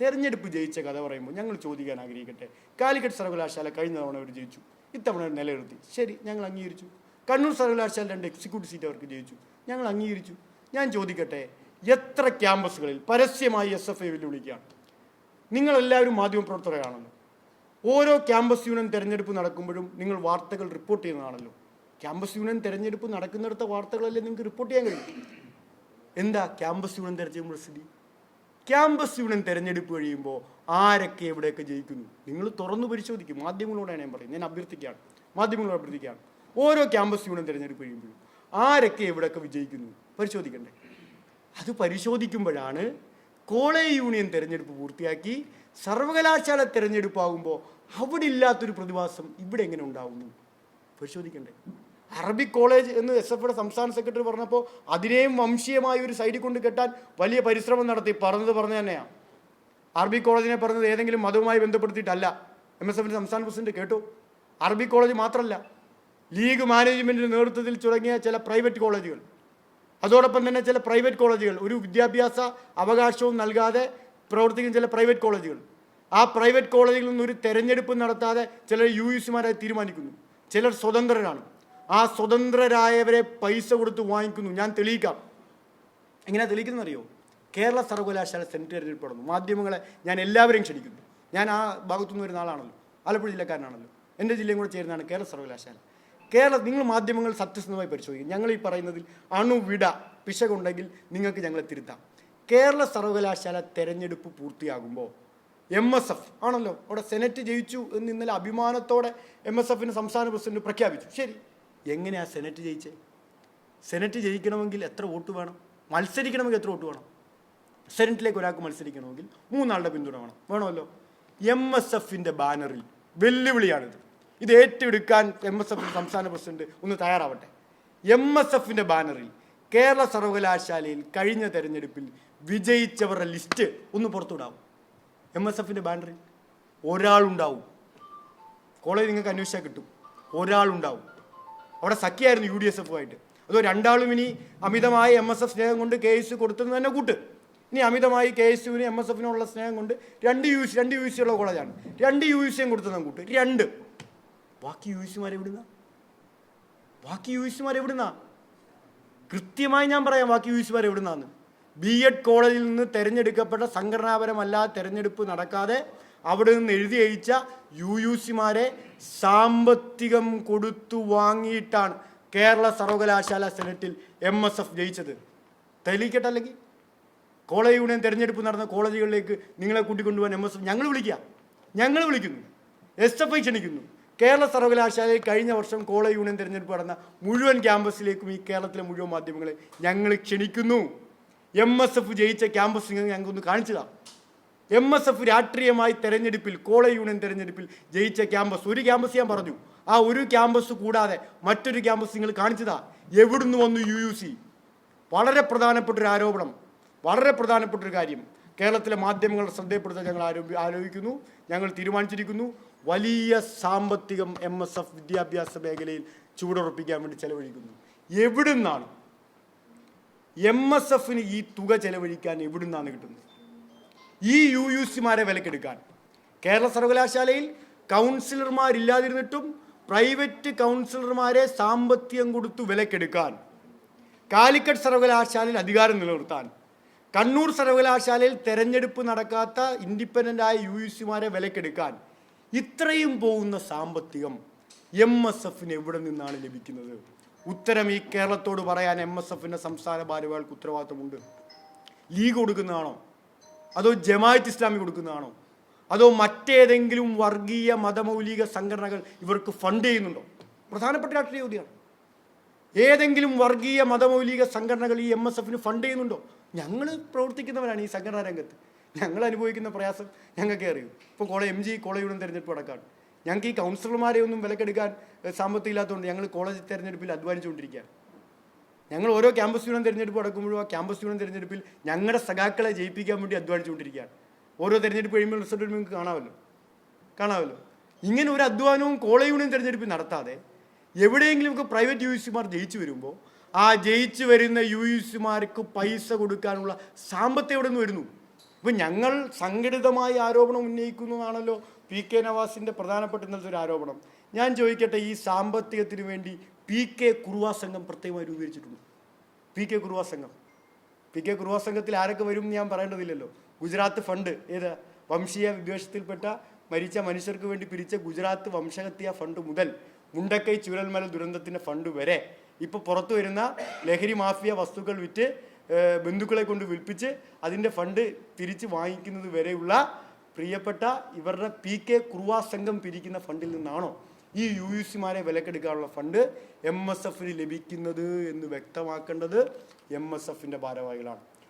തെരഞ്ഞെടുപ്പ് ജയിച്ച കഥ പറയുമ്പോൾ ഞങ്ങൾ ചോദിക്കാൻ ആഗ്രഹിക്കട്ടെ? കാലിക്കറ്റ് സർവകലാശാല കഴിഞ്ഞ തവണ അവർ ജയിച്ചു. ഇത്തവണ അവർ നിലനിർത്തി. ശരി ഞങ്ങൾ അംഗീകരിച്ചു. കണ്ണൂർ സർവകലാശാല രണ്ട് എക്സിക്യൂട്ടീവ് സീറ്റ് അവർക്ക് ജയിച്ചു. ഞങ്ങൾ അംഗീകരിച്ചു. ഞാൻ ചോദിക്കട്ടെ എത്ര ക്യാമ്പസുകളിൽ പരസ്യമായി എസ് എഫ് ഐ വെല്ലുവിളിക്കുകയാണ് നിങ്ങളെല്ലാവരും മാധ്യമപ്രവർത്തകരാണല്ലോ. ഓരോ ക്യാമ്പസ് യൂണിയൻ തെരഞ്ഞെടുപ്പ് നടക്കുമ്പോഴും നിങ്ങൾ വാർത്തകൾ റിപ്പോർട്ട് ചെയ്യുന്നതാണല്ലോ. ക്യാമ്പസ് യൂണിയൻ തെരഞ്ഞെടുപ്പ് നടക്കുന്നിടത്ത വാർത്തകളല്ലേ നിങ്ങൾക്ക് റിപ്പോർട്ട് ചെയ്യാൻ കഴിയും? എന്താ ക്യാമ്പസ് യൂണിയൻ തെരഞ്ഞെടുപ്പ് സ്ഥിതി ക്യാമ്പസ് യൂണിയൻ തെരഞ്ഞെടുപ്പ് കഴിയുമ്പോൾ ആരൊക്കെ എവിടെയൊക്കെ ജയിക്കുന്നു? നിങ്ങൾ തുറന്നു പരിശോധിക്കും. മാധ്യമങ്ങളോടാണ് ഞാൻ പറയുന്നത്. ഞാൻ അഭ്യർത്ഥിക്കുകയാണ്. മാധ്യമങ്ങളോട് അഭ്യർത്ഥിക്കുകയാണ്. ഓരോ ക്യാമ്പസ് യൂണിയൻ തെരഞ്ഞെടുപ്പ് കഴിയുമ്പോഴും ആരൊക്കെ എവിടെയൊക്കെ വിജയിക്കുന്നു? പരിശോധിക്കണ്ടേ? അത് പരിശോധിക്കുമ്പോഴാണ് കോളേജ് യൂണിയൻ തെരഞ്ഞെടുപ്പ് പൂർത്തിയാക്കി സർവകലാശാല തെരഞ്ഞെടുപ്പാകുമ്പോൾ അവിടെ ഇല്ലാത്തൊരു പ്രതിഭാസം ഇവിടെ എങ്ങനെ ഉണ്ടാവുന്നു? പരിശോധിക്കണ്ടേ? അറബിക് കോളേജ് എന്ന് എസ് എഫ് സംസ്ഥാന സെക്രട്ടറി പറഞ്ഞപ്പോൾ അതിനെയും വംശീയമായ ഒരു സൈഡിൽ കൊണ്ട് കെട്ടാൻ വലിയ പരിശ്രമം നടത്തി. പറഞ്ഞത് പറഞ്ഞു തന്നെയാണ് അറബിക് കോളേജിനെ പറഞ്ഞത് ഏതെങ്കിലും മതവുമായി ബന്ധപ്പെടുത്തിയിട്ടല്ല. എം എസ് എഫിന്റെ സംസ്ഥാന പ്രസിഡന്റ് കേട്ടു. അറബിക് കോളേജ് മാത്രമല്ല ലീഗ് മാനേജ്മെന്റിന്റെ നേതൃത്വത്തിൽ തുടങ്ങിയ ചില പ്രൈവറ്റ് കോളേജുകൾ. അതോടൊപ്പം തന്നെ ചില പ്രൈവറ്റ് കോളേജുകൾ ഒരു വിദ്യാഭ്യാസ അവകാശവും നൽകാതെ പ്രവർത്തിക്കുന്ന ചില പ്രൈവറ്റ് കോളേജുകൾ. ആ പ്രൈവറ്റ് കോളേജുകളിൽ നിന്ന് ഒരു തെരഞ്ഞെടുപ്പ് നടത്താതെ ചിലർ യു യുസിമാരായി തീരുമാനിക്കുന്നു. ചിലർ സ്വതന്ത്രരാണ്. ആ സ്വതന്ത്രരായവരെ പൈസ കൊടുത്ത് വാങ്ങിക്കുന്നു. ഞാൻ തെളിയിക്കാം. എങ്ങനെയാണ് തെളിയിക്കുന്നത് അറിയോ കേരള സർവകലാശാല സെനറ്റ് തെരഞ്ഞെടുപ്പ് മാധ്യമങ്ങളെ ഞാൻ എല്ലാവരെയും ക്ഷണിക്കുന്നു. ഞാൻ ആ ഭാഗത്തുനിന്ന് വരുന്ന ആളാണല്ലോ. ആലപ്പുഴ ജില്ലക്കാരനാണല്ലോ. എന്റെ ജില്ലയും കൂടെ ചേരുന്നതാണ് കേരള സർവകലാശാല. കേരള നിങ്ങൾ മാധ്യമങ്ങൾ സത്യസന്ധമായി പരിശോധിക്കും. ഞങ്ങൾ ഈ പറയുന്നതിൽ അണുവിട പിശകുണ്ടെങ്കിൽ നിങ്ങൾക്ക് ഞങ്ങളെ തിരുത്താം. കേരള സർവകലാശാല തെരഞ്ഞെടുപ്പ് പൂർത്തിയാകുമ്പോൾ എം എസ് എഫ് ആണല്ലോ. അവിടെ സെനറ്റ് ജയിച്ചു എന്ന് ഇന്നലെ അഭിമാനത്തോടെ എം എസ് എഫിന് സംസ്ഥാന പ്രസിഡന്റ് പ്രഖ്യാപിച്ചു. ശരി. എങ്ങനെയാണ് സെനറ്റ് ജയിച്ചേ? സെനറ്റ് ജയിക്കണമെങ്കിൽ എത്ര വോട്ട് വേണം? മത്സരിക്കണമെങ്കിൽ എത്ര വോട്ട് വേണം? സെനറ്റിലേക്ക് ഒരാൾക്ക് മത്സരിക്കണമെങ്കിൽ മൂന്നാളുടെ പിന്തുണ വേണം. വേണമല്ലോ? എം എസ് എഫിന്റെ ബാനറിൽ വെല്ലുവിളിയാണിത്. ഇത് ഏറ്റെടുക്കാൻ എം എസ് എഫ് സംസ്ഥാന പ്രസിഡന്റ് ഒന്ന് തയ്യാറാവട്ടെ. എം എസ് എഫിന്റെ ബാനറിൽ കേരള സർവകലാശാലയിൽ കഴിഞ്ഞ തെരഞ്ഞെടുപ്പിൽ വിജയിച്ചവരുടെ ലിസ്റ്റ് ഒന്ന് പുറത്തുവിടാവും എം എസ് എഫിന്റെ ബാനറിൽ ഒരാളുണ്ടാവും. കോളേജ് നിങ്ങൾക്ക് അന്വേഷിച്ചാൽ കിട്ടും. ഒരാളുണ്ടാവും. അവിടെ സഖ്യമായിരുന്നു യു ഡി എസ് എഫുമായിട്ട് അതോ രണ്ടാളും ഇനി അമിതമായി എം എസ് എഫ് സ്നേഹം കൊണ്ട് കെ എസ് കൊടുത്തെന്ന് തന്നെ കൂട്ട്. ഇനി അമിതമായി കെ എസ് യുവിന് എം എസ് എഫിനുള്ള സ്നേഹം കൊണ്ട് രണ്ട് യു രണ്ട് യു സി ഉള്ള കോളേജാണ് രണ്ട് യു സിയും കൊടുത്തെന്ന് കൂട്ട്. രണ്ട്. ബാക്കി യു സിമാർ എവിടുന്ന? ബാക്കി യു സിമാർ എവിടുന്ന? കൃത്യമായി ഞാൻ പറയാം ബാക്കി യു സിമാർ എവിടുന്നാന്ന്. ബി എഡ് കോളേജിൽ നിന്ന് തിരഞ്ഞെടുക്കപ്പെട്ട സംഘടനാപരമല്ലാതെ തിരഞ്ഞെടുപ്പ് നടക്കാതെ അവിടെ നിന്ന് എഴുതി അയച്ച യു യു സിമാരെ സാമ്പത്തികം കൊടുത്തു വാങ്ങിയിട്ടാണ് കേരള സർവകലാശാല സെനറ്റിൽ എം എസ് എഫ് ജയിച്ചത്. തെളിയിക്കട്ടെ അല്ലെങ്കിൽ? കോളേജ് യൂണിയൻ തിരഞ്ഞെടുപ്പ് നടന്ന കോളേജുകളിലേക്ക് നിങ്ങളെ കൂട്ടിക്കൊണ്ടുപോകാൻ എം എസ് എഫ് ഞങ്ങൾ വിളിക്കുക. ഞങ്ങൾ വിളിക്കുന്നു. എസ് എഫ് ഐ ക്ഷണിക്കുന്നു. കേരള സർവകലാശാലയിൽ കഴിഞ്ഞ വർഷം കോളേജ് യൂണിയൻ തിരഞ്ഞെടുപ്പ് നടന്ന മുഴുവൻ ക്യാമ്പസിലേക്കും ഈ കേരളത്തിലെ മുഴുവൻ മാധ്യമങ്ങളെ ഞങ്ങൾ ക്ഷണിക്കുന്നു. എം എസ് എഫ് ജയിച്ച ക്യാമ്പസ് ഞങ്ങൾക്കൊന്ന് കാണിച്ചതാണ് എം എസ് എഫ് രാഷ്ട്രീയമായി തെരഞ്ഞെടുപ്പിൽ കോളേജ് യൂണിയൻ തെരഞ്ഞെടുപ്പിൽ ജയിച്ച ക്യാമ്പസ് ഒരു ക്യാമ്പസ് ഞാൻ പറഞ്ഞു. ആ ഒരു ക്യാമ്പസ് കൂടാതെ മറ്റൊരു ക്യാമ്പസ് നിങ്ങൾ കാണിച്ചതാ. എവിടുന്ന് വന്നു യു യു സി വളരെ പ്രധാനപ്പെട്ട ഒരു ആരോപണം. വളരെ പ്രധാനപ്പെട്ട ഒരു കാര്യം. കേരളത്തിലെ മാധ്യമങ്ങളുടെ ശ്രദ്ധയപ്പെടുത്താൻ ഞങ്ങൾ ആരോപി ആലോചിക്കുന്നു. ഞങ്ങൾ തീരുമാനിച്ചിരിക്കുന്നു. വലിയ സാമ്പത്തികം എം എസ് എഫ് വിദ്യാഭ്യാസ മേഖലയിൽ ചൂടുറപ്പിക്കാൻ വേണ്ടി ചെലവഴിക്കുന്നു. എവിടുന്നാണ്? എം എസ് എഫിന് ഈ തുക ചെലവഴിക്കാൻ എവിടുന്നാണ് കിട്ടുന്നത്? ഈ യു യു സിമാരെ വിലക്കെടുക്കാൻ. കേരള സർവകലാശാലയിൽ കൗൺസിലർമാരില്ലാതിരുന്നിട്ടും പ്രൈവറ്റ് കൗൺസിലർമാരെ സാമ്പത്തികം കൊടുത്തു വിലക്കെടുക്കാൻ. കാലിക്കറ്റ് സർവകലാശാലയിൽ അധികാരം നിലനിർത്താൻ. കണ്ണൂർ സർവകലാശാലയിൽ തെരഞ്ഞെടുപ്പ് നടക്കാത്ത ഇൻഡിപെൻഡന്റ് ആയ യു യു സിമാരെ വിലക്കെടുക്കാൻ. ഇത്രയും പോകുന്ന സാമ്പത്തികം എം എസ് എഫിന് എവിടെ നിന്നാണ് ലഭിക്കുന്നത്? ഉത്തരം ഈ കേരളത്തോട് പറയാൻ എം എസ് എഫിന്റെ സംസ്ഥാന ഭാരവാഹികൾക്ക് ഉത്തരവാദിത്തമുണ്ട്. ലീഗ് കൊടുക്കുന്നതാണോ? അതോ ജമായത്ത് ഇസ്ലാമി കൊടുക്കുന്നതാണോ? അതോ മറ്റേതെങ്കിലും വർഗീയ മതമൗലിക സംഘടനകൾ ഇവർക്ക് ഫണ്ട് ചെയ്യുന്നുണ്ടോ? പ്രധാനപ്പെട്ട രാഷ്ട്രീയ ചോദ്യമാണ്. ഏതെങ്കിലും വർഗീയ മതമൗലിക സംഘടനകൾ ഈ എം എസ് എഫിന് ഫണ്ട് ചെയ്യുന്നുണ്ടോ? ഞങ്ങൾ പ്രവർത്തിക്കുന്നവരാണ് ഈ സംഘടനാ രംഗത്ത്. ഞങ്ങൾ അനുഭവിക്കുന്ന പ്രയാസം ഞങ്ങൾക്ക് അറിയും. ഇപ്പോൾ college M G college union തെരഞ്ഞെടുപ്പ് നടക്കാണ് ഞങ്ങൾക്ക് ഈ കൗൺസിലർമാരെ ഒന്നും വിലക്കെടുക്കാൻ സാമ്പത്തികം ഇല്ലാത്തതുകൊണ്ട് ഞങ്ങൾ കോളേജ് തിരഞ്ഞെടുപ്പിൽ അധ്വാനിച്ചുകൊണ്ടിരിക്കുകയാണ്. ഞങ്ങൾ ഓരോ ക്യാമ്പസ് യൂണിയൻ തിരഞ്ഞെടുപ്പ് നടക്കുമ്പോഴും ആ ക്യാമ്പസ് യൂണിയൻ തിരഞ്ഞെടുപ്പിൽ ഞങ്ങളുടെ സഖാക്കളെ ജയിപ്പിക്കാൻ വേണ്ടി അധ്വാനിച്ചുകൊണ്ടിരിക്കുകയാണ് ഓരോ തിരഞ്ഞെടുപ്പ് കഴിയുമ്പോൾ റിസൾട്ട് നിങ്ങൾക്ക് കാണാമല്ലോ. കാണാമല്ലോ. ഇങ്ങനെ ഒരു അധ്വാനവും കോളേജ് യൂണിയൻ തിരഞ്ഞെടുപ്പ് നടത്താതെ എവിടെയെങ്കിലും ഒക്കെ പ്രൈവറ്റ് യു സിമാർ ജയിച്ചു വരുമ്പോൾ ആ ജയിച്ചു വരുന്ന യു സിമാർക്ക് പൈസ കൊടുക്കാനുള്ള സാമ്പത്തികം എവിടെ നിന്ന് വരുന്നു? ഇപ്പം ഞങ്ങൾ സംഘടിതമായി ആരോപണം ഉന്നയിക്കുന്നതാണല്ലോ പി കെ നവാസിന്റെ പ്രധാനപ്പെട്ട ഇന്നത്തെ ഒരു ആരോപണം. ഞാൻ ചോദിക്കട്ടെ ഈ സാമ്പത്തികത്തിന് വേണ്ടി പി കെ കുറുവാ സംഘം പ്രത്യേകമായി രൂപീകരിച്ചിട്ടുണ്ട്. പി കെ കുറുവാ സംഘം. പി കെ കുറുവാ സംഘത്തിൽ ആരൊക്കെ വരും ഞാൻ പറയേണ്ടതില്ലല്ലോ. ഗുജറാത്ത് ഫണ്ട് ഏത് വംശീയ വിദ്വേഷത്തിൽപ്പെട്ട മരിച്ച മനുഷ്യർക്ക് വേണ്ടി പിരിച്ച ഗുജറാത്ത് വംശഹത്യ ഫണ്ട് മുതൽ മുണ്ടക്കൈ ചുരൽമല ദുരന്തത്തിന്റെ ഫണ്ട് വരെ ഇപ്പോൾ പുറത്തു വരുന്ന ലഹരി മാഫിയ വസ്തുക്കൾ വിറ്റ് ബന്ധുക്കളെ കൊണ്ട് വിൽപ്പിച്ച് അതിന്റെ ഫണ്ട് തിരിച്ച് വാങ്ങിക്കുന്നത് വരെയുള്ള പ്രിയപ്പെട്ട ഇവരുടെ പി കെ കുറുവാ സംഘം പിരിക്കുന്ന ഫണ്ടിൽ നിന്നാണോ? ഈ യു യു സിമാരെ വിലക്കെടുക്കാനുള്ള ഫണ്ട് എം എസ് എഫിന് ലഭിക്കുന്നത് എന്ന് വ്യക്തമാക്കേണ്ടത് എം എസ് എഫിന്റെ ഭാരവാഹികളാണ്.